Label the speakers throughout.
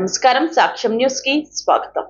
Speaker 1: నమస్కారం సాక్ష్యం న్యూస్కి స్వాగతం.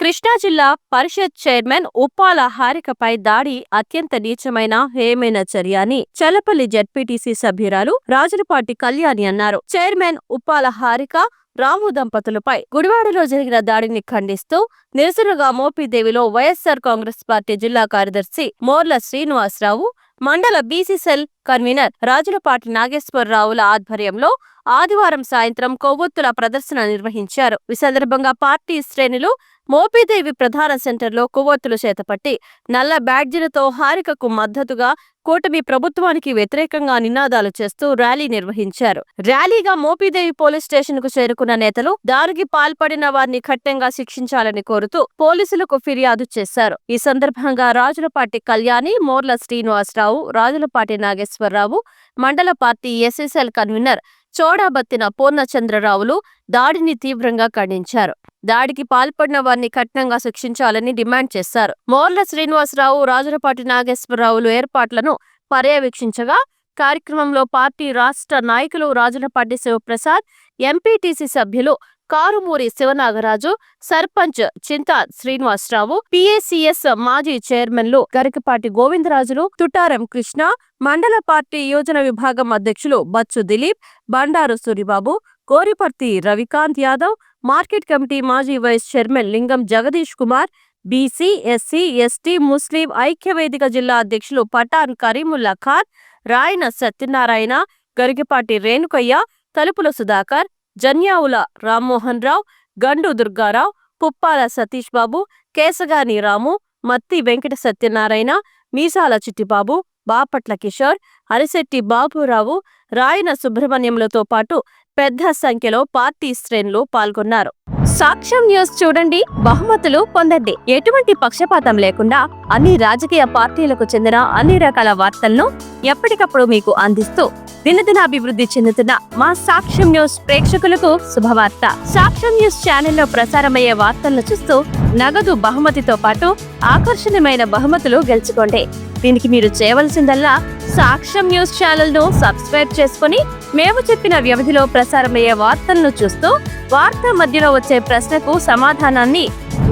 Speaker 2: కృష్ణా జిల్లా పరిషత్ చైర్మన్ ఉప్పాల హారికపై దాడి అత్యంత నీచమైన హేమైన చర్య అని చలపల్లి జడ్పీటీసీ సభ్యురాలు రాజులపాటి కళ్యాణి అన్నారు. చైర్మన్ ఉప్పాల హారిక రాము దంపతులపై గుడివాడలో జరిగిన దాడిని ఖండిస్తూ నిరసనగా మోపిదేవిలో వైఎస్సార్ కాంగ్రెస్ పార్టీ జిల్లా కార్యదర్శి మోర్ల శ్రీనివాసరావు మండల బీసీసెల్ కన్వీనర్ రాజులపాటి నాగేశ్వరరావుల ఆధ్వర్యంలో ఆదివారం సాయంత్రం కొవ్వొత్తుల ప్రదర్శన నిర్వహించారు. ఈ సందర్భంగా పార్టీ శ్రేణులు మోపిదేవి ప్రధాన సెంటర్లో కొవ్వొత్తులు చేతపట్టి నల్ల బ్యాడ్జీలతో హారికకు మద్దతుగా కూటమి ప్రభుత్వానికి వ్యతిరేకంగా నినాదాలు చేస్తూ ర్యాలీ నిర్వహించారు. ర్యాలీగా మోపిదేవి పోలీస్ స్టేషన్కు చేరుకున్న నేతలు దారికి పాల్పడిన వారిని కఠినంగా శిక్షించాలని కోరుతూ పోలీసులకు ఫిర్యాదు చేశారు. ఈ సందర్భంగా రాజులపాటి కళ్యాణి మోర్ల శ్రీనివాసరావు రాజులపాటి నాగేశ్వరరావు మండల పార్టీ ఎస్ఎస్ఎల్ కన్వీనర్ చోడాబత్తిన పూర్ణచంద్రరావులు దాడిని తీవ్రంగా ఖండించారు. దాడికి పాల్పడిన వారిని కఠినంగా శిక్షించాలని డిమాండ్ చేశారు. మోర్ల శ్రీనివాసరావు రాజులపాటి నాగేశ్వరరావులు ఏర్పాట్లను పర్యవేక్షించగా కార్యక్రమంలో పార్టీ రాష్ట్ర నాయకులు రాజులపాటి శివప్రసాద్ ఎంపీటీసీ సభ్యులు కారుమూరి శివనాగరాజు సర్పంచ్ చింతా శ్రీనివాసరావు పిఏసిఎస్ మాజీ చైర్మన్లు గరికపాటి గోవిందరాజులు తుటారం కృష్ణ మండల పార్టీ యోజన విభాగం అధ్యక్షులు బచ్చు దిలీప్ బండారు సూరిబాబు కోరిపర్తి రవికాంత్ యాదవ్ మార్కెట్ కమిటీ మాజీ vice chairman Lingam Jagadish Kumar BC SC ST Muslim ఐక్యవేదిక జిల్లా అధ్యక్షులు పఠాన్ కరీముల్లా ఖాన్ రాయన సత్యనారాయణ గరిగిపాటి రేణుకయ్య తలుపుల సుధాకర్ జన్యావుల రామ్మోహన్ రావు గండు దుర్గారావు పుప్పాల సతీష్ బాబు కేసగాని రాము మత్తి వెంకట సత్యనారాయణ మీసాల చిట్టిబాబు బాపట్ల కిషోర్ అరిశెట్టి బాబురావు రాయన సుబ్రహ్మణ్యంలతో పాటు పెద్ద సంఖ్యలో పార్టీ శ్రేణులు పాల్గొన్నారు. సాక్ష్యం న్యూస్ చూడండి బహుమతులు పొందండి. ఎటువంటి పక్షపాతం లేకుండా అన్ని రాజకీయ పార్టీలకు చెందిన అన్ని రకాల వార్తలను ఎప్పటికప్పుడు మీకు అందిస్తూ దినదినాభివృద్ధి చెందుతున్న మా సాక్ష్యం న్యూస్ ప్రేక్షకులకు శుభవార్త. సాక్ష్యం న్యూస్ ఛానల్లో ప్రసారమయ్యే వార్తలను చూస్తూ నగదు బహుమతితో పాటు ఆకర్షణీయమైన బహుమతులు గెలుచుకోండి. దీనికి మీరు చేయవలసిందల్లా సాక్ష్యం న్యూస్ ఛానల్ను సబ్స్క్రైబ్ చేసుకుని మేము చెప్పిన వ్యవధిలో ప్రసారమయ్యే వార్తలను చూస్తూ వార్త మధ్యలో వచ్చే ప్రశ్నకు సమాధానాన్ని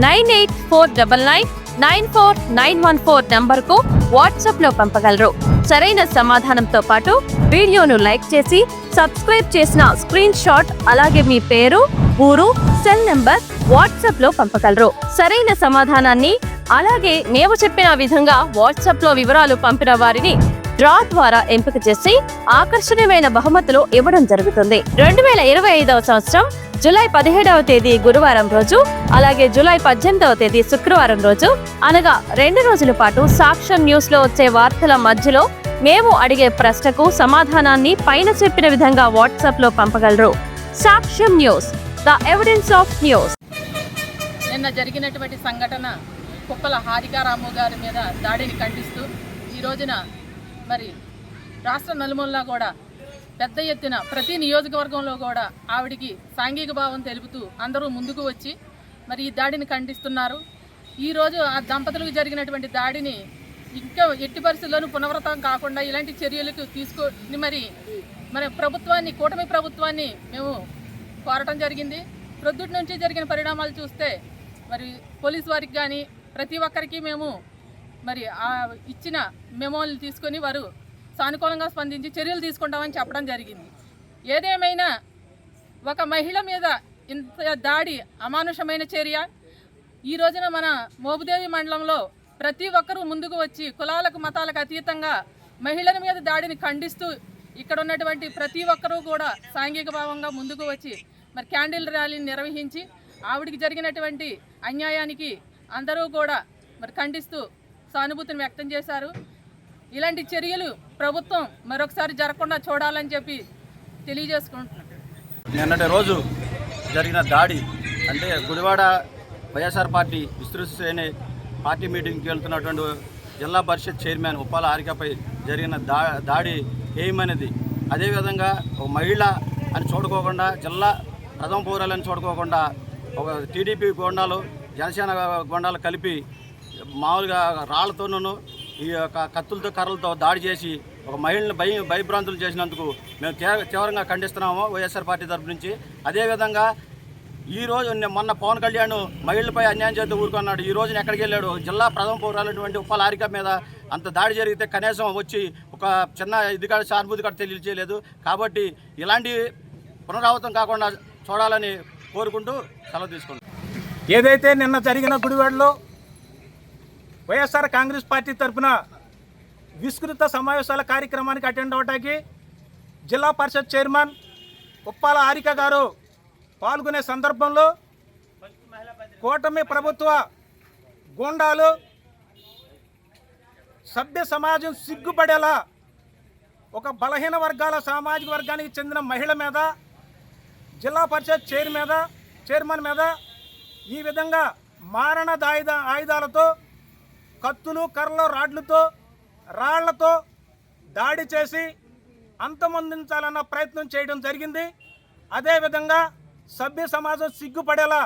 Speaker 2: nine eight four double nine nine four nine one four నంబర్కు వాట్సాప్లో పంపగలరు. సరైన సమాధానంతో పాటు వీడియోను లైక్ చేసి సబ్స్క్రైబ్ చేసిన స్క్రీన్ షాట్ అలాగే మీ పేరు ఊరు సెల్ నెంబర్ వాట్సాప్లో పంపగలరు. సరైన సమాధానాన్ని అలాగే మేము చెప్పిన విధంగా వాట్సాప్లో వివరాలు పంపిన వారిని డ్రా ద్వారా ఎంపిక చేసి ఆకర్షణీయమైన బహుమతులు ఇవ్వడం జరుగుతుంది. రెండు వేల ఇరవై ఐదవ సంవత్సరం జూలై పదిహేడవ తేదీ గురువారం రోజు అలాగే జూలై పద్దెనిమిదవ తేదీ శుక్రవారం రోజు అనగా రెండు రోజుల పాటు సాక్ష్యం న్యూస్లో వచ్చే వార్తల మధ్యలో మేము అడిగే ప్రశ్నకు సమాధానాన్ని పైన చెప్పిన విధంగా వాట్సాప్లో పంపగలరు. Sakshyam news the evidence of news.
Speaker 3: నిన్న జరిగినటువంటి సంఘటన కుప్పల హారికారాము గారి మీద దాడిని ఖండిస్తూ ఈ రోజున మరి రాష్ట్ర నలుమూలలా కూడా పెద్ద ఎత్తున ప్రతి నియోజకవర్గంలో కూడా ఆవిడికి సాంఘిక భావం తెలుపుతూ అందరూ ముందుకు వచ్చి మరి ఈ దాడిని ఖండిస్తున్నారు. ఈరోజు ఆ దంపతులకు జరిగినటువంటి దాడిని ఇంకా ఎట్టి పరిస్థితుల్లోనూ పునరావృతం కాకుండా ఇలాంటి చర్యలకు తీసుకొని మరి మన ప్రభుత్వాన్ని కూటమి ప్రభుత్వాన్ని మేము కోరటం జరిగింది. ప్రొద్దుటి నుంచి జరిగిన పరిణామాలు చూస్తే మరి పోలీస్ వారికి కానీ ప్రతి ఒక్కరికి మేము మరి ఆ ఇచ్చిన మెమోలు తీసుకొని వారు సానుకూలంగా స్పందించి చర్యలు తీసుకుంటామని చెప్పడం జరిగింది. ఏదేమైనా ఒక మహిళ మీద ఇంత దాడి అమానుషమైన చర్య? ఈ రోజున మన మోబుదేవి మండలంలో ప్రతి ఒక్కరూ ముందుకు వచ్చి కులాలకు మతాలకు అతీతంగా మహిళల మీద దాడిని ఖండిస్తూ ఇక్కడ ఉన్నటువంటి ప్రతి ఒక్కరూ కూడా సాంఘిక భావంగా ముందుకు వచ్చి మరి క్యాండిల్ ర్యాలీని నిర్వహించి ఆవిడికి జరిగినటువంటి అన్యాయానికి అందరూ కూడా మరి ఖండిస్తూ సానుభూతిని వ్యక్తం చేశారు. ఇలాంటి చర్యలు ప్రభుత్వం మరొకసారి జరగకుండా చూడాలని చెప్పి తెలియజేసుకుంటున్నాను
Speaker 4: నిన్నటి రోజు జరిగిన దాడి అంటే గుడివాడ వైఎస్ఆర్ పార్టీ విస్తృత శ్రేణి పార్టీ మీటింగ్కి వెళ్తున్నటువంటి జిల్లా పరిషత్ చైర్మన్ ఉప్పాల హారికపై జరిగిన దా దాడి ఏమనేది? అదేవిధంగా ఒక మహిళ అని చూడుకోకుండా జిల్లా ప్రథమ పౌరాలని చూడుకోకుండా ఒక టీడీపీ గోండాలు జనసేన గొండాలు కలిపి మామూలుగా రాళ్ళతోనూ ఈ యొక్క కత్తులతో కర్రలతో దాడి చేసి ఒక మహిళను భయ భయభ్రాంతులు చేసినందుకు మేము తీవ్ర- తీవ్రంగా ఖండిస్తున్నాము వైఎస్ఆర్ పార్టీ తరపు నుంచి. అదేవిధంగా ఈ రోజు మొన్న పవన్ కళ్యాణ్ మహిళలపై అన్యాయం చేస్తూ ఊరుకున్నాడు. ఈ రోజున ఎక్కడికి వెళ్ళాడు? జిల్లా ప్రథమ పౌరాలటువంటి ఉప్పల హారిక మీద అంత దాడి జరిగితే కనీసం వచ్చి ఒక చిన్న ఇది కాదు సానుభూతి కాదు తెలియచేయలేదు. కాబట్టి ఇలాంటి పునరావృతం కాకుండా చూడాలని కోరుకుంటూ సెలవు తీసుకుంటాం
Speaker 5: ఏదైతే నిన్న జరిగిన గుడివాడలో వైఎస్ఆర్ కాంగ్రెస్ పార్టీ తరఫున విస్తృత సమావేశాల కార్యక్రమానికి అటెండ్ అవడానికి జిల్లా పరిషత్ చైర్మన్ ఉప్పాల హారిక గారు పాల్గొనే సందర్భంలో కూటమి ప్రభుత్వ గూండాలు సభ్య సమాజం సిగ్గుపడేలా ఒక బలహీన వర్గాల సామాజిక వర్గానికి చెందిన మహిళ మీద జిల్లా పరిషత్ చైర్ మీద చైర్మన్ మీద ఈ విధంగా మారణ దాయుధ ఆయుధాలతో కత్తులు కర్రలు రాడ్లతో రాళ్ళతో దాడి చేసి అంతమొందించాలన్న ప్రయత్నం చేయడం జరిగింది. అదేవిధంగా సభ్య సమాజం సిగ్గుపడేలా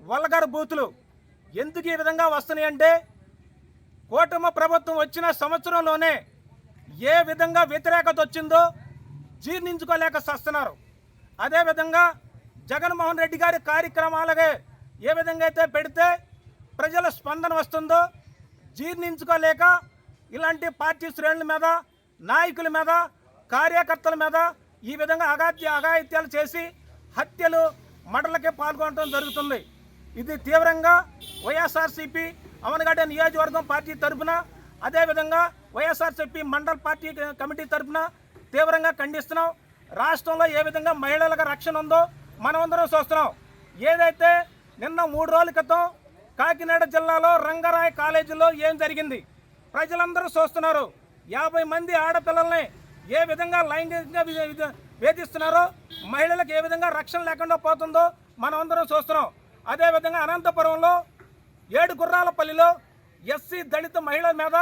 Speaker 5: వల్గర్ బూతులు ఎందుకు ఈ విధంగా వస్తున్నాయంటే కూటమి ప్రభుత్వం వచ్చిన సంవత్సరంలోనే ఏ విధంగా వ్యతిరేకత వచ్చిందో జీర్ణించుకోలేక సస్తున్నారు. అదేవిధంగా జగన్మోహన్ రెడ్డి గారి కార్యక్రమాలకే ఏ విధంగా అయితే పెడితే ప్రజల స్పందన వస్తుందో జీర్ణించుకోలేక ఇలాంటి పార్టీ శ్రేణుల మీద నాయకుల మీద కార్యకర్తల మీద ఈ విధంగా అగాధ్య అఘాయిత్యాలు చేసి హత్యలు మడలకే పాల్గొనడం జరుగుతుంది. ఇది తీవ్రంగా వైఎస్ఆర్సీపీ అమనగడ్డ నియోజకవర్గం పార్టీ తరఫున అదేవిధంగా వైఎస్ఆర్సీపీ మండల్ పార్టీ కమిటీ తరఫున తీవ్రంగా ఖండిస్తున్నాం. రాష్ట్రంలో ఏ విధంగా మహిళలకు రక్షణ ఉందో మనమందరం చూస్తున్నాం. ఏదైతే నిన్న మూడు రోజుల క్రితం కాకినాడ జిల్లాలో రంగరాయ్ కాలేజీలో ఏం జరిగింది? ప్రజలందరూ చూస్తున్నారు. యాభై మంది ఆడపిల్లల్ని ఏ విధంగా లైంగికంగా వేధిస్తున్నారో మహిళలకు ఏ విధంగా రక్షణ లేకుండా పోతుందో మనం అందరం చూస్తున్నాం. అదేవిధంగా అనంతపురంలో ఏడు గుర్రాలపల్లిలో ఎస్సీ దళిత మహిళల మీద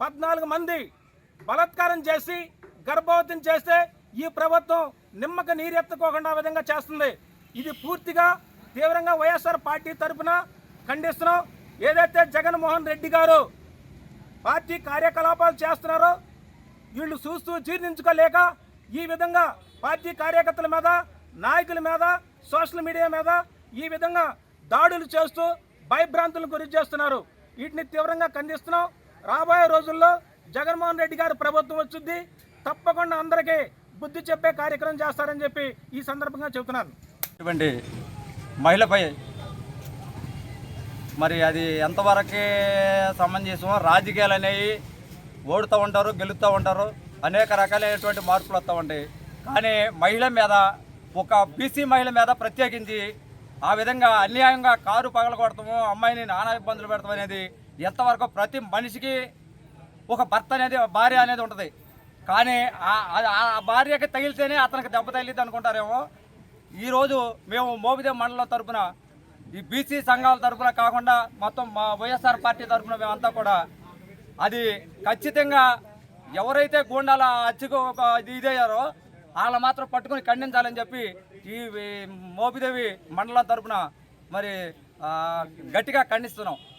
Speaker 5: పద్నాలుగు మంది బలాత్కారం చేసి గర్భవతిని చేస్తే ఈ ప్రభుత్వం నిమ్మక నీరెత్తుకోకుండా విధంగా చేస్తుంది. ఇది పూర్తిగా తీవ్రంగా వైఎస్ఆర్ పార్టీ తరఫున ఖండిస్తున్నాం. ఏదైతే జగన్మోహన్ రెడ్డి గారు పార్టీ కార్యకలాపాలు చేస్తున్నారో వీళ్ళు చూస్తూ జీర్ణించుకోలేక ఈ విధంగా పార్టీ కార్యకర్తల మీద నాయకుల మీద సోషల్ మీడియా మీద ఈ విధంగా దాడులు చేస్తూ భయభ్రాంతులకు గురి చేస్తున్నారు వీటిని తీవ్రంగా ఖండిస్తున్నాం. రాబోయే రోజుల్లో జగన్మోహన్ రెడ్డి గారు ప్రభుత్వం వచ్చింది. తప్పకుండా అందరికీ బుద్ధి చెప్పే కార్యక్రమం చేస్తారని చెప్పి ఈ సందర్భంగా చెబుతున్నాను.
Speaker 6: ఇటువంటి మహిళపై మరి అది ఎంతవరకే సంబంధించమో రాజకీయాలు అనేవి ఓడుతూ ఉంటారు గెలుస్తూ ఉంటారు అనేక రకాలైనటువంటి మార్పులు వస్తూ ఉంటాయి. కానీ మహిళ మీద ఒక బీసీ మహిళ మీద ప్రత్యేకించి ఆ విధంగా అన్యాయంగా కారు పగలగొడతాము అమ్మాయిని నానా ఇబ్బందులు పెడతాం అనేది ఎంతవరకు ప్రతి మనిషికి ఒక భర్త అనేది భార్య అనేది ఉంటుంది. కానీ ఆ భార్యకి తగిలితేనే అతనికి దెబ్బ తగిలిద్ది అనుకుంటారేమో ఈరోజు మేము మోబిదే మండలం తరపున ఈ బీసీ సంఘాల తరపున కాకుండా మొత్తం మా వైఎస్ఆర్ పార్టీ తరపున మేమంతా కూడా అది ఖచ్చితంగా ఎవరైతే గూండాల అచ్చుకు ఒక ఇది ఇదయ్యారో వాళ్ళ మాత్రం పట్టుకుని ఖండించాలని చెప్పి ఈ మోపిదేవి మండలం తరపున మరి గట్టిగా ఖండిస్తున్నాం.